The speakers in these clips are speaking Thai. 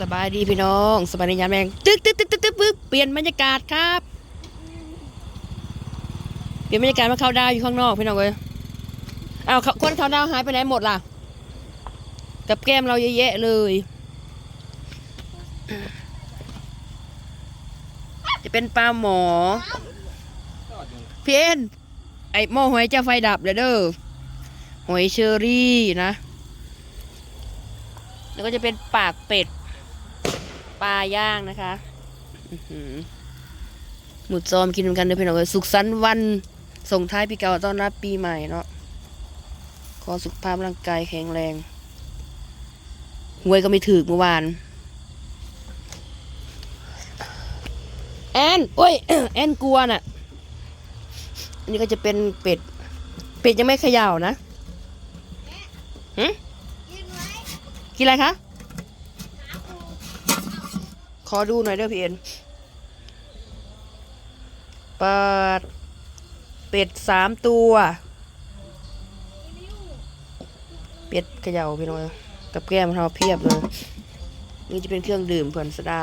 สบายดีพี่น้อง สบายดียามแรงตึ๊กตึ๊กตึ๊กตึ๊กตึ๊กปึ๊กเปลี่ยนบรรยากาศครับ เปลี่ยนบรรยากาศมาเข้าดาวอยู่ข้างนอกพี่น้องเลยเอาวเขาคนเข้าดาวหายไปไหนหมดล่ะ กับแก้มเราเยอะแยะเลย จะเป็นปลาหมอพี่เอ็นไอหม้อหอยเจ้าไฟดับเลยเด้อหอยเชอรี่นะแล้วก็จะเป็นปากเป็ด ปลาย่างนะคะหมุดซอมกินกันเด้อพี่น้องเอ้ยสุขสันต์วันส่งท้ายปีเก่าต้อนรับปีใหม่เนาะขอสุขภาพร่างกายแข็งแรงหวยก็ไม่ถือเมื่อวาน แอนโอ้ย แอนกลัวน่ะ อันนี้ก็จะเป็นเป็ด เป็ดยังไม่เขย่านะหืมกินอะไรคะ ขอดูหน่อยเด้อพี่เอ็นเปิดเป็ดสามตัวเป็ดเขย่าพี่น้องกับแก้มเราเพียบเลยนี่จะเป็นเครื่องดื่มเพื่อนสดา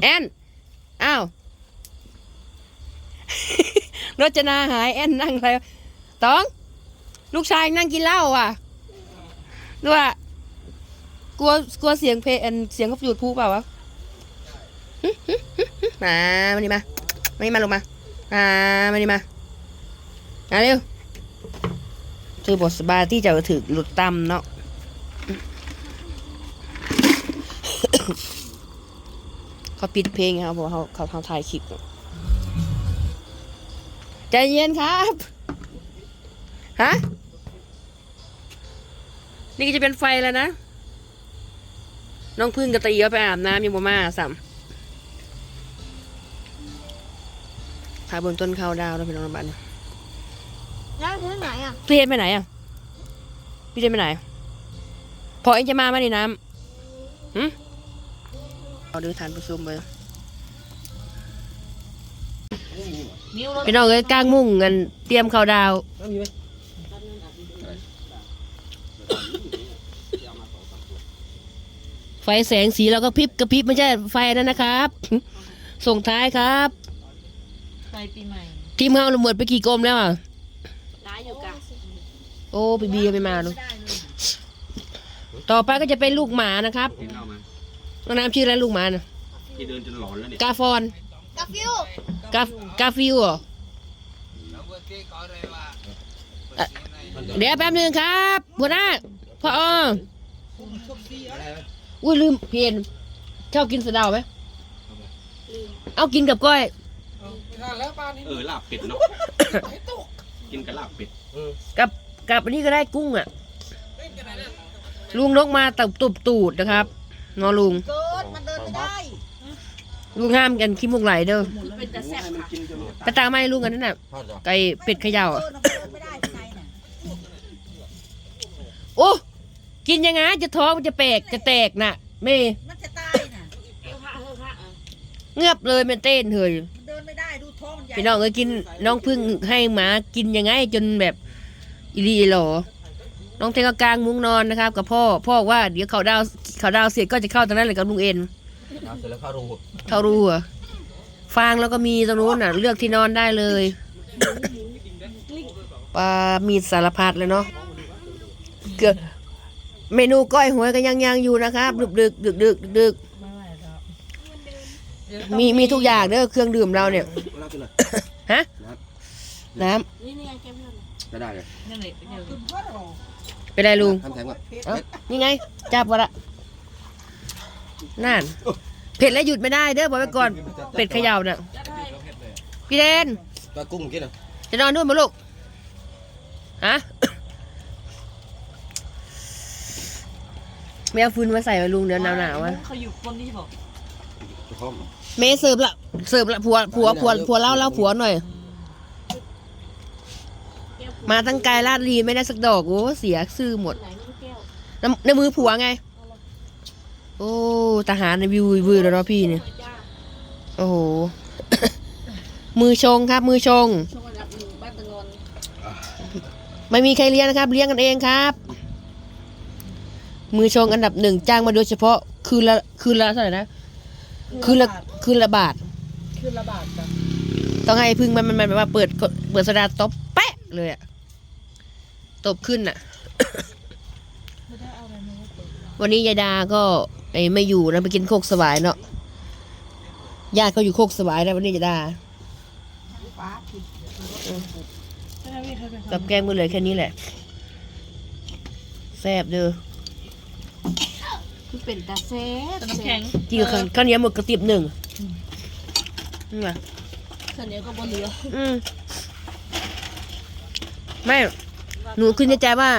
แอนอ้าวรจนาหายแอนนั่งอะไรตอง ลูกชายนั่งกินเหล้าอะดูว่า กลัวกลัวเสียงเพลงเสียงเขาจุดพลุเปล่าวะมามานี่มามานี่มาลงมาอ่ามานี่มามาเร็วคือบทสบายที่จะถือหลุดตำเนาะเขาปิดเพลงครับเพราะเขาเขาเขาถ่ายคลิปใจเย็นครับฮะนี่ก็จะเป็นไฟแล้วนะ น้องพึ่งกับตะเอียวไปอาบน้ำยังบ่มาสัมพาบนต้นข้าวดาวแล้วพี่น้องบ้านเนี่ยแล้วไปไหนอะพี่เทนไปไหนอะพี่เทนไปไหน พอเองจะมาไหมในน้ำหืมเอาดูทานประชุมไปพี่น้องเอ้ยกางมุ้งกันเตรียมข้าวดาวไฟแสงสีเราก็พริบกระพริบไม่ใช่ไฟนั่นนะครับ ส่งท้ายครับไปปีใหม่ทีมเฮาระเบิดไปกี่กลมแล้วอะร้ายอยู่กะโอ้ปีบียังไม่มาเนอะต่อไปก็จะเป็นลูกหมานะครับเห็นเอามาน้องน้ำชื่ออะไรลูกหมานะที่เดินจนหลอนแล้วเนี่ยกาฟอนกาฟิวกากาฟิวเหรอเอ่อเดี๋ยวแป๊บนึงครับหัวหน้าพ่ออ้อ อุ้ยลืมเพียนชอบกินสะเดาไหมเอากินกับก้อยเออลาบเป็ดเนาะกินกับลาบเป็ดกับกับอันนี้ก็ได้กุ้งอะลุงนกมาตับตุบตูดนะครับงอลุงเกิดมันเดินไม่ได้ลุงห้ามกันขี้มุกไหลเด้อเป็นแต่แซ่บค่ะไปตามไม่ลุงกันนั่นน่ะไก่เป็ดเขย่าเกิอะ ดมันเดินไม่ได้ที่ไหนน่ะ โอ้ กินยังไงจะท้องมันจะแปลกจะแตกน่ะไม่มันจะตายน่ะเงือบเลยมันเต้นเถยมันเดินไม่ได้ดูท้องมันใหญ่พี่น้องเอ้ยกินน้องพึ่งให้หมากินยังไงจนแบบอีหลีอีหลอน้องเทงก็กลางมุ้งนอนนะครับ กับพ่อพ่อว่าเดี๋ยวเขาดาวเขาดาวเสร็จก็จะเข้าตรงนั้นเลยกับลุงเอ็นน้ำเสร็จแล้วเข้ารูเขารู้เหรอะฟางแล้วก็มีตรงนู้นน่ะ เลือกที่นอนได้เลยปลามีสารพัดเลยเนาะเกือบ เมนูก้อยหวยก็ยังยังอยู่นะครับ ดึกดึกดึกดึกดึกมีมีทุกอย่างเด้อเครื่องดื่มเราเนี่ยรับไปเลยฮะน้นี่นี่ไงแก้มเพื่อนจะได้เลยนั่นแหละเป็นเดียวำเป็นไรลุงทำแทงก่อนเอ้านี่ไงจับวะละนั่นเผ็ดแล้วหยุดไม่ได้เด้อบอกไว้ก่อนเป็ดเขย่าเนี่ยพี่เดนปลากุ้งกินเหรอจะนอนนู่นมาลูกฮะ ไม่เอาฟืนมาใส่ไว้ลุงเดี๋ยวหนาวหนาวๆอะเขาอยู่คนที่บอกจะข้อมเมย์เสิร์ฟละเสิร์ฟละผัวผัวผัวผัวเล่าเล่าผัวหน่อย มาตั้งไกลลาดลีไม่ได้สักดอกโอ้เสียซื่อหมดไหนนี่แก้วน้ำในมือผัวไง โอ้ทหารในวิววิวแล้วเนาะพี่เนี่ยจ้าโอ้โหมือชงครับ มือชงช่วงอันดับหนึ่งบ้านตะงอนไม่มีใครเลี้ยงนะครับ เลี้ยงกันเองครับ มือชงอันดับหนึ่งจ้างมาโดยเฉพาะ คืนละคืนละเท่าไหร่นะคืนละคืนละบาทคือระบาดจ้ะต้องให้พึ่งมันมันมันแบบว่าเปิดเปิดสดาตบแปะเลยอะตบขึ้นอะไม่ได้เอาอะไรมาเปิดวันนี้ยายดาก็ไอ้ไม่อยู่นะไปกินโคกสวายเนาะญาติเขาอยู่โคกสวายนะวันนี้ยายดาฟ้าผิดกับแกงมือเหลยแค่นี้แหละแซ่บเด้อ คือเป็นตาแซ่บน้ำแข็งกินกับข้าวข้าวเหนียวหมดกระติบหนึ่งนี่ไงข้าวเหนียวก็บนเหลืออืมไม่หนูขึ้นในใจว่า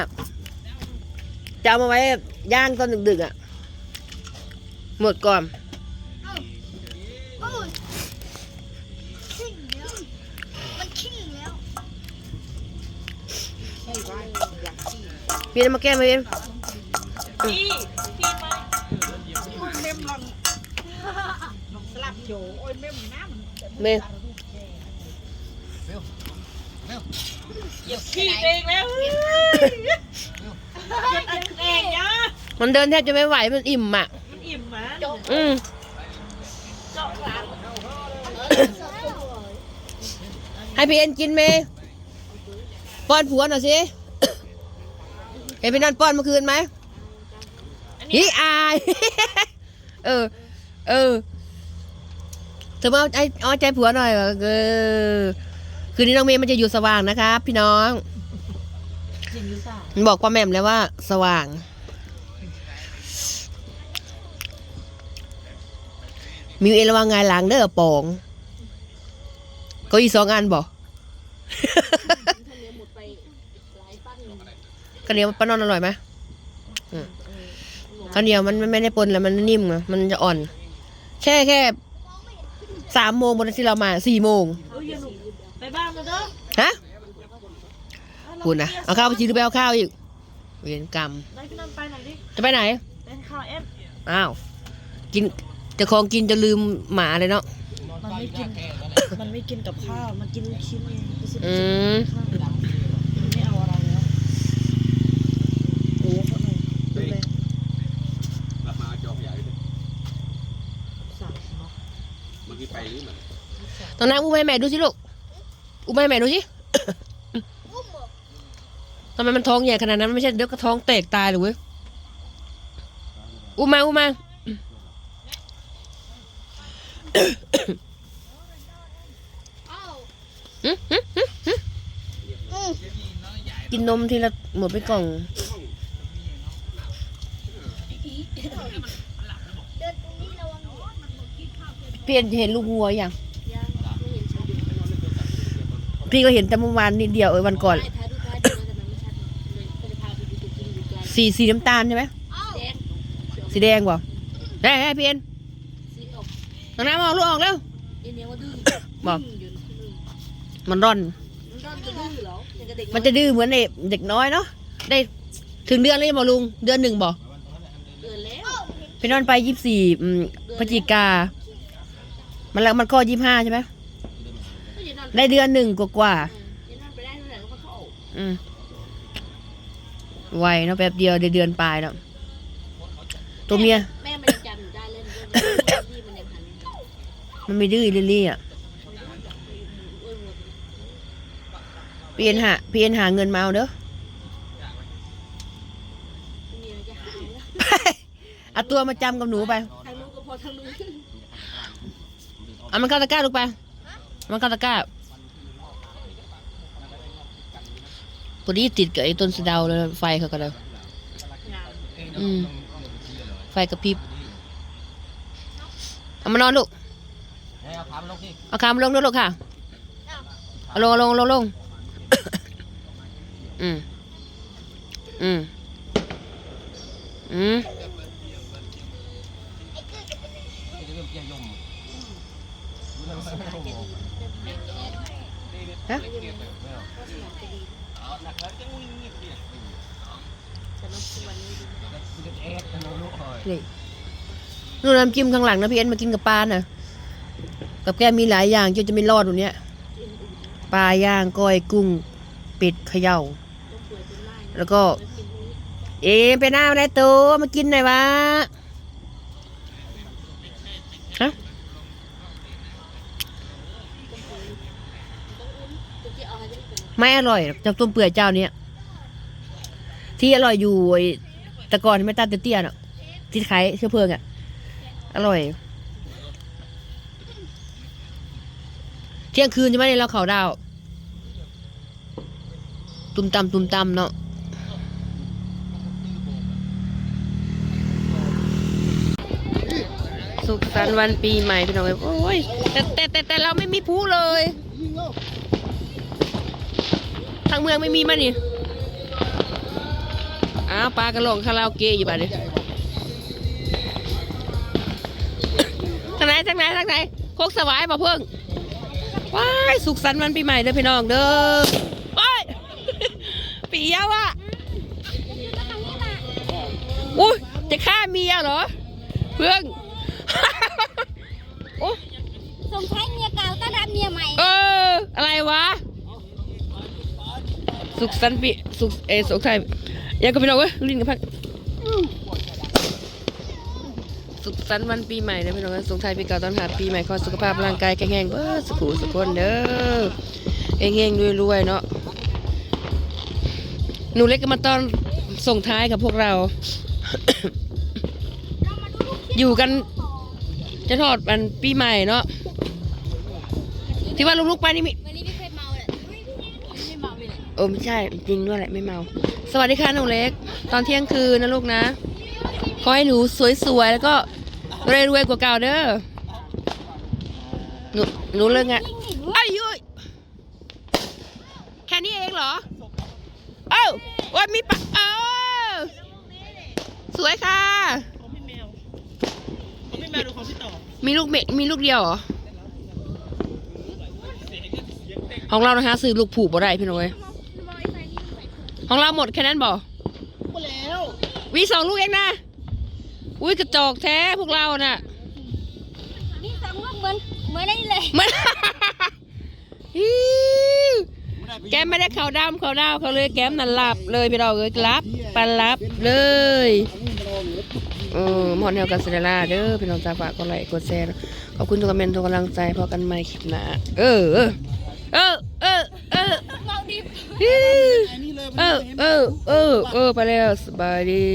จะเอามาไว้ย่างตอนดึกๆอะ หมดก่อนใช่ไว้อย่างที่พี่นำมาแก้มาเอง พี่พี่มาอุ้ยเมมลองลองสลับโจโอ้ยเมมน้ำมันเมย์ขี้เองแล้วเองนะมันเดินแทบจะไม่ไหวมันอิ่มอะ มันอิ่มมาอืมเจาะหลังให้พี่เอ็นกินเมย์ป้อนผัวหน่อยสิเห็นพี่นันป้อนเมื่อคืนไหม ฮิอายเออ เออเธอมาเอาใจเอาใจผัวหน่อยว่ะเออคืนนี้น้องเมย์มันจะอยู่สว่างนะครับ พี่น้องจริงหรือเปล่ามันบอกป้าแหม่มแล้วว่า สว่างมีเอระวังไงายหลังเด้อปองเก็อีกสองอันบอกข้าวเหนียวหมดไปหลายปั้นข้าวเหนียวป้านอนอร่อยไหมอืม ข้าวเหนียวมันมันไม่ได้ปนแล้วมันนิ่มไงมันจะอ่อน แค่แค่สามโมงวันที่เรามาสี่โมงเอ้ยอย่าหนุกไปบ้านมาเด้อฮะคุณนะเอาข้าวไปกินหรือไปเอาข้าวอีกเวียนกรรมได้พี่นันไปหน่อยดิจะไปไหนไปข้าวเอ็มอ้าวกินจะของกินจะลืมหมาเลยเนาะมันไม่กินมันไม่กินกับข้าวมันกินลูกชิ้นเองไปซื้ออืม ข้าวมันไม่เอาอะไรแล้วโอ้เขาหน่อยดูเลย กลับมาจอบใหญ่เลย สั่งเนาะ เมื่อกี้ไปนี่เหมือนตอนนั้นอุ้มให้แม่ดูสิลูก อุ้มให้แม่ดูสิ ทำไมมันท้องใหญ่ขนาดนั้นมันไม่ใช่เดี๋ยวก็ท้องแตกตายเลยเว้ย อุ้มมา อุ้มมาหึหึหึหึกินนมทีละหมดไปกล่อง เพียนเห็นลูกวัวยังยังไม่เห็นชาอยู่พี่ก็เห็นแต่เมื่อวานนิดเดียวเออวันก่อนท้ายดูท้ายดูแต่มันไม่ชัดเลยก็เลยพาไปดูตัวจริงดูไกลสีสีน้ำตาลใช่ไหมแดงสีแดงบ่ได้ให้พี่เอ็นสีออกน้องน้ำเอาลูกออกแล้วเอ็นเนี้ยว่าดื้อบอกดื้ออยู่ดื้อมันร่อน มันก็จะดื้อเหรออย่างกับเด็กมันจะดื้อเหมือนเด็กเด็กน้อยเนาะได้ถึงเดือนแล้วยังบอกลุงเดือนหนึ่งบอกเดือนแล้ว พี่นอนไปยี่สี่พฤศจิกา มันแล้วมันก็ยี่ห้าใช่ไหมก็อย่านอนได้เดือนหนึ่งกว่าอย่านอนไปได้เท่าไหร่ก็มาเข้าๆอืมไวเนาะแป๊บเดียวได้เดือนปลายแล้วตัวเมียแม่มันยังจำอยู่ได้เล่นเรื่องที่มันยังหันมันไม่ดื้อลิลลี่อะเปลี่ยนหาเปลี่ยนหาเงินมาเอาเด้อมีอะไรจะหายแล้วเอาตัวมาจำกับหนูไปทางนู้นก็พอทางนู้น เอามันเข้าตะกร้าลูกไป มันเข้าตะกร้าพอดีติดกับไอ้ต้นสะเดาเลยไฟเขาก็เลยอืม ไฟกระพริบ เอามานอนลูก เอาถามลงที่เอาขามาลงด้วยลูกค่ะ เอาลงลงลงลงอืม อืม อืม ฮะนี่นู่นน้ำจิ้มข้างหลังนะพี่เอ็นมากินกับปลาน่ะ กับแกมีหลายอย่างจนจะไม่รอดวันเนี้ยปลาย่างก้อยกุ้งเป็ดเขย่า แล้วก็ เอ็มไปหน้าอะไรตัวมากินหน่อยวะฮะ ตัวที่เอาให้ ไม่อร่อยจับต้มเปื่อยเจ้าเนี้ยที่อร่อยอยู่ตะกอนไม่ตาเตี้ยๆน่ะที่ขายเชื้อเพลิงอะ อร่อย เที่ยงคืนใช่ไหมเนี่ยเราเขาดาว ตุมตำตุมตำเนาะสุขสันต์วันปีใหม่พี่น้องเอ้ยโอ้ยแต่แต่แต่เราไม่มีผู้เลย ทางเมืองไม่มีมันนี่อ้าวปลากระหลงคาราโอเกะอยู่บ้านนี้ทางไหนทางไหนทางไหนโคกสวายบ่เพิ่งว้ายสุขสันต์วันปีใหม่เด้อพี่น้องเด้อว้ายปีเยาวอะอุ้ยจะฆ่าเมียเหรอ เพื่อนโอ้ส่งท้ายเมียเก่าต้อนรับเมียใหม่ เออ อะไรวะ สุขสันต์ปีสุขเออสุขไทยยังก็พี่น้องเว้ยลิ้นกับพักสุขสันต์วันปีใหม่นะพี่น้องเอ้ยส่งท้ายปีเก่าตอนรับปีใหม่ขอสุขภาพร่างกายแข็งแรงเบ้อสุขุสุขคนเด้อเองเองรวยๆเนาะหนูเล็กก็มาตอนส่งท้ายกับพวกเรา อยู่กัน จะทอดมันปีใหม่เนาะที่ว่าลูกๆไปนี่มี เออไม่ใช่จริงด้วยแหละไม่เมา สวัสดีค่ะหนูเล็ก ตอนเที่ยงคืนนะลูกนะ ขอให้หนูสวยๆแล้วก็รวยๆกว่าเก่าเด้อ หนูหนูเลิกงานไอ้ยยุ้ยแค่นี้เองเหรอ เอ้าว่ามีปะเออสวยค่ะ ของพี่แมว ของพี่แมวดูของพี่ต่อ มีลูกเมมีลูกเดียวเหรอ ของเรานะคะซื้อลูกผูกบ่ได้พี่น้อย ของเราหมดแค่นั้นบ่หมดแล้ววีสองลูกเองนะอุ้ยกระจอกแท้พวกเราน่ะนี่สองลูกเหมือนเหมือนได้เลยมันฮิวแกมไม่ได้เขาดำเขาดาวเขาเลยแกมนั่นหลับเลยพี่เราเลยรับปันรับเลยเออหมอนแนวกันเซเดล่าเด้อพี่น้องจ้าฝากกดไลค์กดแชร์นะขอบคุณทุกคอมเมนต์ทุกกำลังใจพอกันใหม่คลิปหน้าเออเออเออเออ เออเมาดิบฮิวเออเออเออเออไปแล้วสบายดี